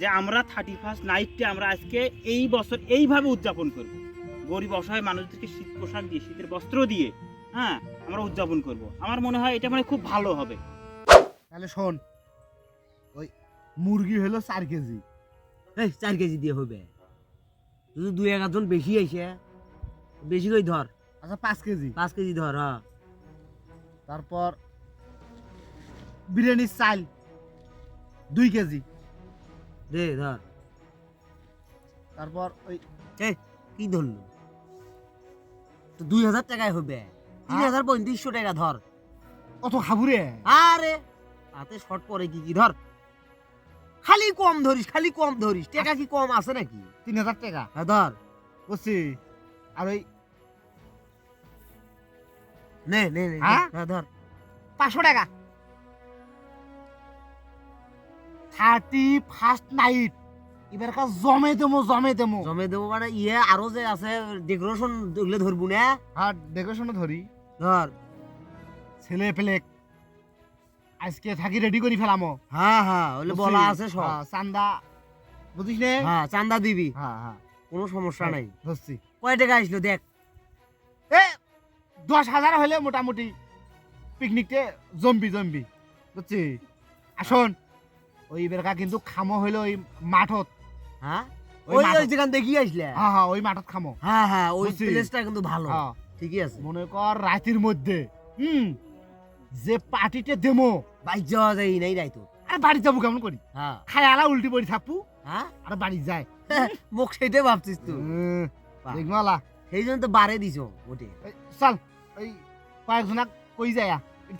যে আমরা thirty first নাইটটা আমরা আজকে এই বছর এইভাবে উদযাপন করব। গরিব অসহায় মানুষদেরকে শীত পোশাক দিয়ে শীতের বস্ত্র দিয়ে হ্যাঁ আমরা উদযাপন করব। আমার মনে হয় এটা মানে খুব ভালো হবে। তাহলে শোন ওই মুরগি হলো চার কেজি। এই চার কেজি দিয়ে হবে। যদি দুই একজন বেশি আইসে বেশি করে ধর? আচ্ছা পাঁচ কেজি। পাঁচ কেজি ধর হ্যাঁ তারপর বিরিয়ানির চাল দুই কেজি। দে ধর। তারপর ওই কি ধরলো? তো দুই হাজার টাকায় হবে। তিন হ্যাঁ? হাজার পঁয়ত্রিশশো টাকা ধর। কত খাবুরে? আরে হাতে শর্ট পরে কি কি ধর। খালি কম ধরিস খালি কম ধরিস। টাকা কি কম আছে নাকি? তিন হাজার টাকা? হ্যাঁ ধর। বুঝছি আর ওই নে নে নে। হ্যাঁ? হ্যাঁ ধর। পাঁচশো টাকা। Thirty first night. এবার কাজ জমে দেবো জমে দেবো জমে দেবো মানে ইয়ে আরও যে আছে ডেকোরেশন ওগুলো ধরবো না? আর ডেকোরেশনে ধরি ধর ছেলে পেলে আজকে থাকি রেডি করে ফেলামো। হ্যাঁ হ্যাঁ ওগুলো বলা আছে সব হ্যাঁ, চান্দা। বুঝিস নে? হ্যাঁ চান্দা দিবি। হ্যাঁ হ্যাঁ কোনো সমস্যা নাই। ধরছি। কয় টাকা আসলো দেখ। এ দশ হাজার হলে মোটামুটি পিকনিকতে জম্বি জম্বি। বুঝছি? আসুন ওই বেরকা কিন্তু খামো হইল ওই মাঠত। হ্যাঁ? ওই ওই যেখান দেখি আসলে? হ্যাঁ হ্যাঁ ওই মাঠত খামো। হ্যাঁ হ্যাঁ ওই প্লেসটা কিন্তু ভালো। হ্যাঁ। ঠিকই আছে। মনে কর রাতের মধ্যে হুম যে পার্টিতে দেমো। বাইক যাওয়া যায় নাই রাই তো আরে বাড়ি যাব কেমন করি? হ্যাঁ। খাই আলা উল্টি পড়ি থাকব হ্যাঁ? আর বাড়ি যায়। মুখ সেইটাই ভাবছিস তুই। হুম, আলা। সেই জন্য তো বাড়ে দিছ ওটে চল ওই কয়েকজনা কই যায়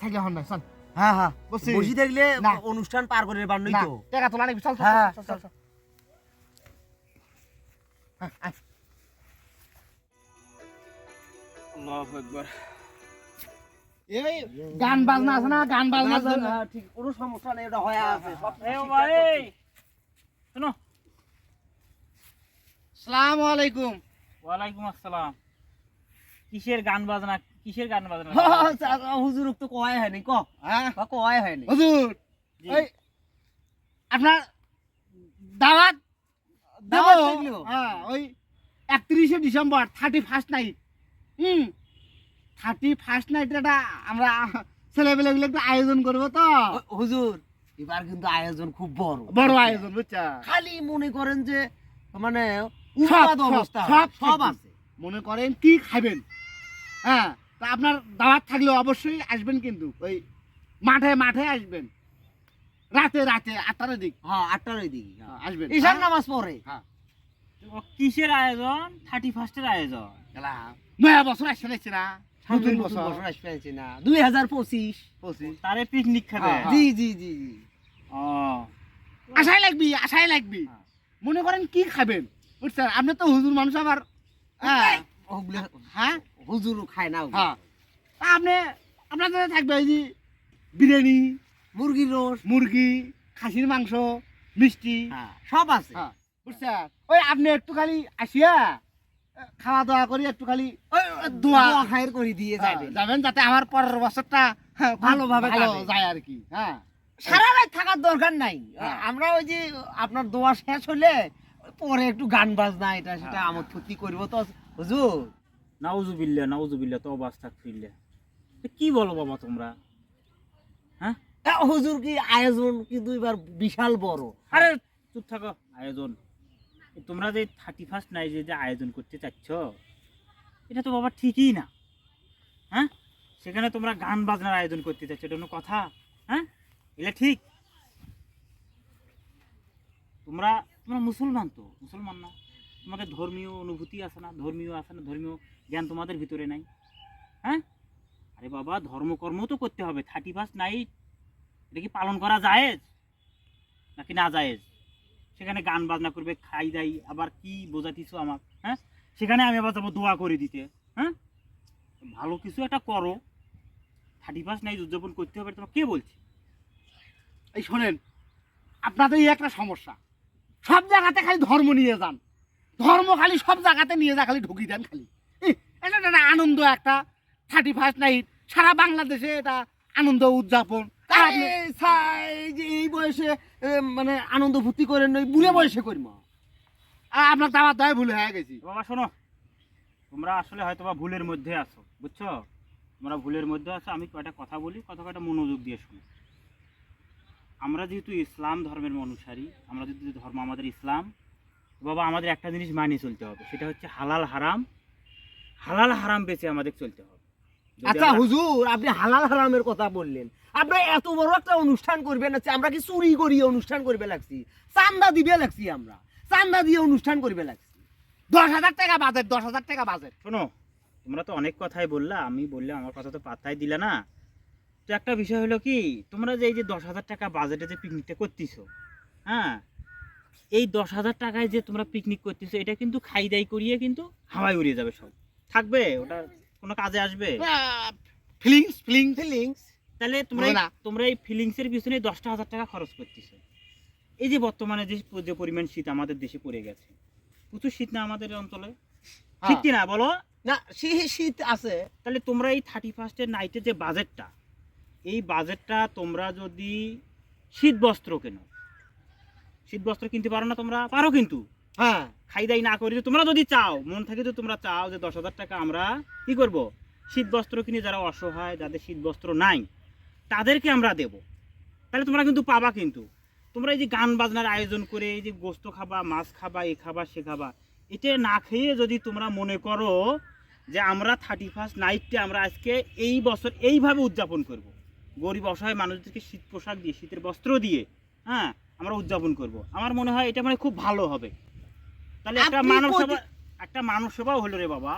থাকলে হন না চল। হ্যাঁ হ্যাঁ বুঝছি বসি থাকলে অনুষ্ঠান পার করে না তো। টাকা তোলা নাকি চল চল, হ্যাঁ, চল চল চল। হ্যাঁ, আয়। আল্লাহু আকবার। এই গান বাজনা আছে না? গান বাজনা আছে না? ঠিক কোনো সমস্যা নেই ওটা হয়ে আছে সব ভাই। শোনো। আসসালামু আলাইকুম। ওয়ালাইকুম আসসালাম। কিসের গান বাজনা? কিসের গান বাজনা? হুজুর তো কয় হয়নি ক? হ্যাঁ কয় হয়নি? হুজুর! এই আপনার দাওয়াত? হ্যাঁ ওই একত্রিশে ডিসেম্বর থার্টি ফার্স্ট নাইট হুম? থার্টি ফার্স্ট নাইট এটা আমরা ছেলেপেলেগুলো একটু আয়োজন করব তো। হুজুর এবার কিন্তু আয়োজন খুব বড়। বড় আয়োজন বুঝছা খালি মনে করেন যে মানে অবস্থা সব সব আছে। মনে করেন কি খাবেন? হ্যাঁ তা আপনার দাওয়াত থাকলে অবশ্যই আসবেন কিন্তু ওই মাঠে মাঠে আসবেন। রাতে রাতে আটটার দিক। হ্যাঁ আটটার দিক হ্যাঁ, আসবেন। ঈশান নামাজ পড়ে? ও কিসের আয়োজন? থার্টি ফার্স্টের আয়োজন। নয়া বছর আসছে না নতুন বছর। বছর আসবে না দুই হাজার পঁচিশ। পঁচিশ। তারে পিকনিক খাবে। হ্যাঁ। জি জি জি জি। ও। আশাই লাগবি আশাই লাগবি। হ্যাঁ। মনে করেন কি খাবেন? বুঝছেন? আপনি তো হুজুর মানুষ আবার হ্যাঁ। হ্যাঁ? হুজুর খায় না হ্যাঁ। আপনি আপনাদের থাকবে যে বিরিয়ানি মুরগির রোস মুরগি খাসির মাংস মিষ্টি হ্যাঁ। সব আছে। হ্যাঁ। বুঝছেন? ওই আপনি একটু খালি আসিয়া খাওয়া দাওয়া করি একটু খালি দোয়া খায়ের করে দিয়ে হ্যাঁ, যাবে যাবেন যাতে আমার পরের বছরটা ভালোভাবে। যায় আর কি হ্যাঁ। সারা রাত থাকার দরকার নাই। আমরা ওই যে আপনার দোয়া শেষ হলে পরে একটু গান বাজনা এটা সেটা আমার ফুর্তি করব তো হুজুর। নাউজুবিল্লাহ নাউজুবিল্লাহ তো অবস্থা ফিরলে কি বলো বাবা তোমরা? হ্যাঁ? হুজুর কি আয়োজন কিন্তু এবার বিশাল বড়? আরে চুপ থাকো আয়োজন। তোমরা যে থার্টি ফার্স্ট নাই যে আয়োজন করতে চাচ্ছ এটা তো বাবা ঠিকই না। হ্যাঁ? সেখানে তোমরা গান বাজনার আয়োজন করতে চাচ্ছ এটা কোনো কথা? হ্যাঁ? এটা ঠিক? তোমরা তোমরা মুসলমান তো মুসলমান না? তোমাদের ধর্মীয় অনুভূতি আছে না, ধর্মীয় আছে না, ধর্মীয় জ্ঞান তোমাদের ভিতরে নাই। হ্যাঁ? আরে বাবা, ধর্মকর্ম তো করতে হবে। থার্টি ফার্স্ট নাইট, এটা কি পালন করা জায়েজ? নাকি না জায়েজ? সেখানে গান বাজনা করবে, খাই দাই, আবার কি বোঝাতিছো আমার হ্যাঁ? সেখানে আমি আবার যাব দোয়া করে দিতে হ্যাঁ? ভালো কিছু একটা করো। থার্টি ফার্স্ট নাইট উদযাপন করতে হবে তোমার কে বলছে? এই শোনেন, আপনাদের এই একটা সমস্যা। সব জায়গাতে খালি ধর্ম নিয়ে যান। ধর্ম খালি সব জায়গাতে নিয়ে যা খালি ঢুকিয়ে দেন খালি। এটা একটা আনন্দ একটা। থার্টি ফার্স্ট নাইট সারা বাংলাদেশে এটা আনন্দ উদযাপন। এই বয়সে মানে আনন্দ ফুর্তি করেন ওই বুড়ে বয়সে করব আর আপনার দাবার দয় ভুল হয়ে গেছি। বাবা শোনো। তোমরা আসলে হয়তো বা ভুলের মধ্যে আছো বুঝছ? তোমরা ভুলের মধ্যে আছো আমি কয়টা কথা বলি কথা কয়টা মনোযোগ দিয়ে শোনো। আমরা যেহেতু ইসলাম ধর্মের অনুসারী আমরা যেহেতু ধর্ম আমাদের ইসলাম বাবা আমাদের একটা জিনিস মানিয়ে চলতে হবে সেটা হচ্ছে হালাল হারাম হালাল হারাম বেঁচে আমাদের চলতে হবে। আচ্ছা হুজুর আপনি হালাল হারামের কথা বললেন। আপনি এত বড় একটা অনুষ্ঠান করবেন আচ্ছা আমরা কি চুরি করি অনুষ্ঠান করবে লাগছি? চান্দা দিবে লাগছি আমরা। চান্দা দিয়ে অনুষ্ঠান করবে লাগছি। দশ হাজার টাকা বাজেট দশ হাজার টাকা বাজেট। শোনো তোমরা তো অনেক কথাই বললা আমি বললে আমার কথা তো পাত্তাই দিলে না। তো একটা বিষয় হলো কি তোমরা যে এই যে দশ হাজার টাকা বাজেটে যে পিকনিকটা করতেছো হ্যাঁ এই দশ হাজার টাকায় যে তোমরা পিকনিক করতেছো এটা কিন্তু খাই দাই করিয়ে কিন্তু হাওয়ায় উড়িয়ে যাবে সব। থাকবে? ওটা কোনো কাজে আসবে? ফিলিংস ফিলিংস ফিলিংস তাহলে তোমরা। তোমরা এই ফিলিংসের পিছনে দশটা হাজার টাকা খরচ করতেছো। এই যে বর্তমানে যে যে পরিমাণ শীত আমাদের দেশে পড়ে গেছে প্রচুর শীত না আমাদের অঞ্চলে? ঠিক কি না বলো? না শীত শীত আছে। তাহলে তোমরা এই থার্টি ফার্স্টের নাইটের যে বাজেটটা এই বাজেটটা তোমরা যদি শীত বস্ত্র কেনো শীত বস্ত্র কিনতে পারো না তোমরা? পারো কিন্তু। হ্যাঁ। খাই দাই না করে তোমরা যদি চাও মন থেকে যদি তোমরা চাও যে দশ হাজার টাকা আমরা কি করব? শীত বস্ত্র কিনে যারা অসহায় যাদের শীত বস্ত্র নাই তাদেরকে আমরা দেব। তাহলে তোমরা কিন্তু পাবা কিন্তু। তোমরা এই যে গান বাজনার আয়োজন করে এই যে গোস্ত খাবা মাছ খাবা এ খাবা সে খাবা এটা না খেয়ে যদি তোমরা মনে করো যে আমরা থার্টি ফার্স্ট নাইটটা আমরা আজকে এই বছর এইভাবে উদযাপন করব। গরিব অসহায় মানুষদেরকে শীত পোশাক দিয়ে শীতের বস্ত্র দিয়ে হ্যাঁ? আমরা উদযাপন করব। আমার মনে হয় এটা মানে খুব ভালো হবে। তাহলে একটা মানব সেবা একটা মানব সেবাও হলো রে বাবা।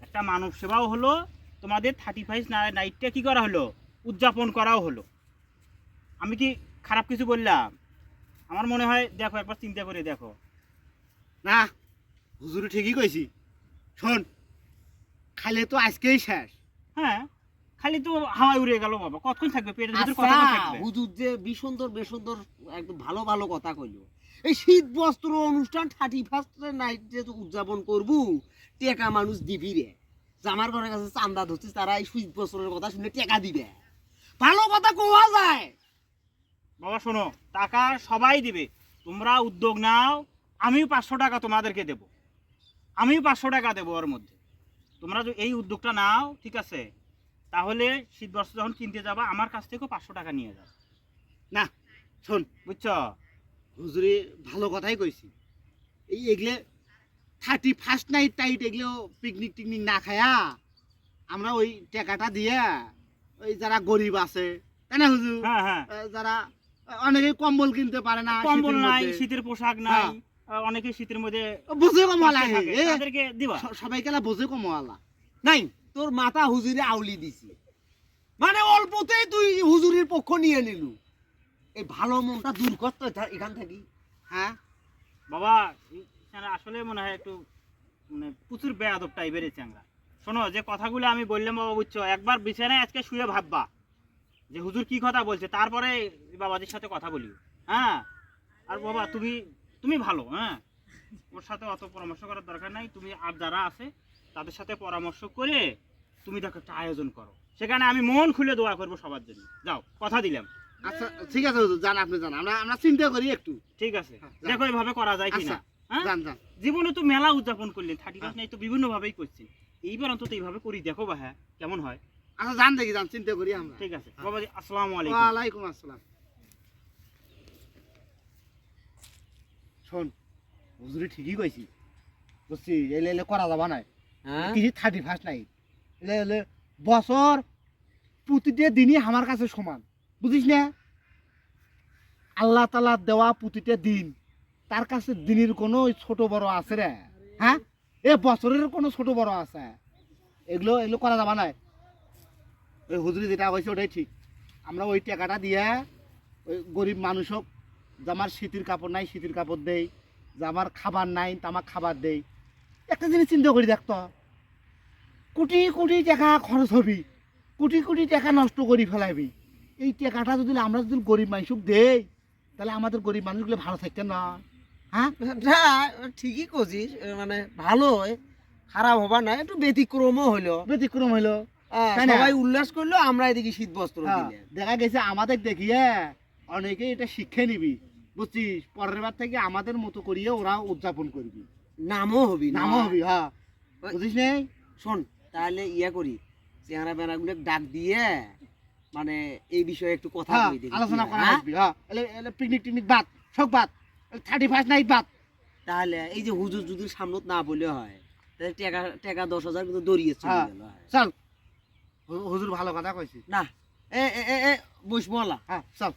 একটা মানব সেবাও হলো তোমাদের থার্টি ফাইভ নাইটটা কী করা হলো? উদযাপন করাও হলো। আমি কি খারাপ কিছু বললাম? আমার মনে হয় দেখো একবার চিন্তা করে দেখো। না হুজুরি ঠিকই কইছি। শোন খালে তো আজকেই শেষ। হ্যাঁ। খালি তো হাওয়ায় উড়ে গেল বাবা কতক্ষণ থাকবে? পেটের ভিতরে আচ্ছা কতক্ষণ থাকবে? হুজুর যে বিসুন্দর বেসুন্দর একদম ভালো ভালো কথা কইলো। এই শীত বস্ত্র অনুষ্ঠান থার্টি ফার্স্ট নাইট যে উদযাপন করব টেকা মানুষ দিবি রে। জামার ঘরের কাছে চান্দা ধরছিস তারা এই শীত বস্ত্রের কথা শুনে টেকা দিবে। ভালো কথা কোয়া যায়? বাবা শোনো টাকা সবাই দিবে। তোমরা উদ্যোগ নাও আমিও পাঁচশো টাকা তোমাদেরকে দেব। আমিও পাঁচশো টাকা দেবো ওর মধ্যে। তোমরা এই উদ্যোগটা নাও ঠিক আছে? তাহলে শীত বস্ত্র যখন কিনতে যাবা আমার কাছ থেকেও পাঁচশো টাকা নিয়ে যাবে না শোন বুঝছ? হুজুরি ভালো কথাই কইছি। এই এগুলো থার্টি ফার্স্ট নাইট টাইট এগুলো পিকনিক টিকনিক না খায়া আমরা ওই টাকাটা দিয়ে ওই যারা গরিব আছে তাই না হুজুর? হ্যাঁ হ্যাঁ। যারা অনেকে কম্বল কিনতে পারে না কম্বল নাই শীতের পোশাক নাই হ্যাঁ। অনেকে শীতের মধ্যে বুঝে তাদেরকে সবাইকে বুঝে কমলা নাই তোর মাথা হুজুরে আউলি দিছি। মানে অল্পতেই তুই হুজুরির পক্ষ নিয়ে নিলু। এই ভালো মনটা দূর করতে এখান থেকে হ্যাঁ? বাবা আসলে মনে হয় একটু মানে প্রচুর বেয়াদব টাইপের চ্যাংরা। শোনো, যে কথাগুলো আমি বললাম বাবা, বুঝছ? একবার বিছানায় আজকে শুয়ে ভাববা যে হুজুর কি কথা বলছে, তারপরে বাবাজির সাথে কথা বলি। হ্যাঁ? আর বাবা, তুমি তুমি ভালো হ্যাঁ? ওর সাথে অত পরামর্শ করার দরকার নাই। তুমি আর যারা আছে, তাদের সাথে পরামর্শ করে তুমি দেখো একটা আয়োজন করো। সেখানে আমি মন খুলে দোয়া করব সবার জন্য। যাও কথা দিলাম। আচ্ছা ঠিক আছে হুজুর জান আপনি জান আমরা আমরা চিন্তা করি একটু। ঠিক আছে। হ্যাঁ, দেখো এভাবে করা যায় আচ্ছা কিনা হ্যাঁ? জান জান জীবনে তো মেলা উদযাপন করলেন থার্টি হ্যাঁ। ফার্স্ট নাই তো বিভিন্ন ভাবেই করছেন। এইবার অন্তত এইভাবে করি দেখো বা হ্যাঁ কেমন হয়। আচ্ছা জান দেখি জান চিন্তা করি আমরা। ঠিক আছে। বাবাজি আসসালামু আলাইকুম। ওয়ালাইকুম আসসালাম। শোন হুজুরি ঠিকই কইছি। বুঝছি এলে এলে করা যাবা নাই। হ্যাঁ? কিছু থার্টি ফার্স্ট নাই। এলে এলে বছর প্রতিটা দিনই আমার কাছে সমান, বুঝিস না? আল্লাহ তালা দেওয়া প্রতিটা দিন, তার কাছে দিনের কোনো ছোট বড় আছে রে হ্যাঁ? এ বছরের কোনো ছোট বড় আছে। এগুলো এগুলো করা যাবা নাই ওই হুজুরি যেটা কইছে ওটাই ঠিক। আমরা ওই টাকাটা দিয়ে ওই গরিব মানুষ হোক, যে আমার শীতের কাপড় নাই শীতের কাপড় দেই, যে আমার খাবার নাই, তা আমার খাবার দেই। একটা জিনিস চিন্তা করি দেখতো কোটি কোটি টাকা খরচ হবি। কোটি কোটি টাকা নষ্ট করি ফেলাবি এই টাকাটা যদি আমরা যদি গরিব মানুষক দেই তাহলে আমাদের গরিব মানুষগুলো ভালো থাকতে না। হ্যাঁ? না ঠিকই কছিস এ মানে ভালো খারাপ হবা না একটু ব্যতিক্রমও হইল। ব্যতিক্রম না? সবাই উল্লাস করল আমরা এদিকে শীত বস্ত্র হ্যাঁ, দেখা গেছে আমাদের দেখিয়ে অনেকে এটা শিক্ষা নিবি। বুঝছিস? পরের বার থেকে আমাদের মতো করিয়ে ওরা উদযাপন করবি। নামও হবি নামও হবি হ্যাঁ। বুঝিস নেই? শোন তাহলে ইয়া করি চেহারা বেড়াগুলো ডাক দিয়ে মানে এই বিষয়ে একটু কথা হ্যাঁ দেখি আলোচনা করা হ্যাঁ? হ্যাঁ। এলে পিকনিক টিকনিক বাদ সব বাদ থার্টি ফার্স্ট নাইট বাদ। তাহলে এই যে হুজুর যদি সামনত না বলে হয় তাহলে টাকা টাকা দশ হাজার কিন্তু দড়িয়ে চলে হ্যাঁ। গেল চল। হুজুর ভালো কথা কইছি। না এ এ এ, এ বসবলা হ্যাঁ চল।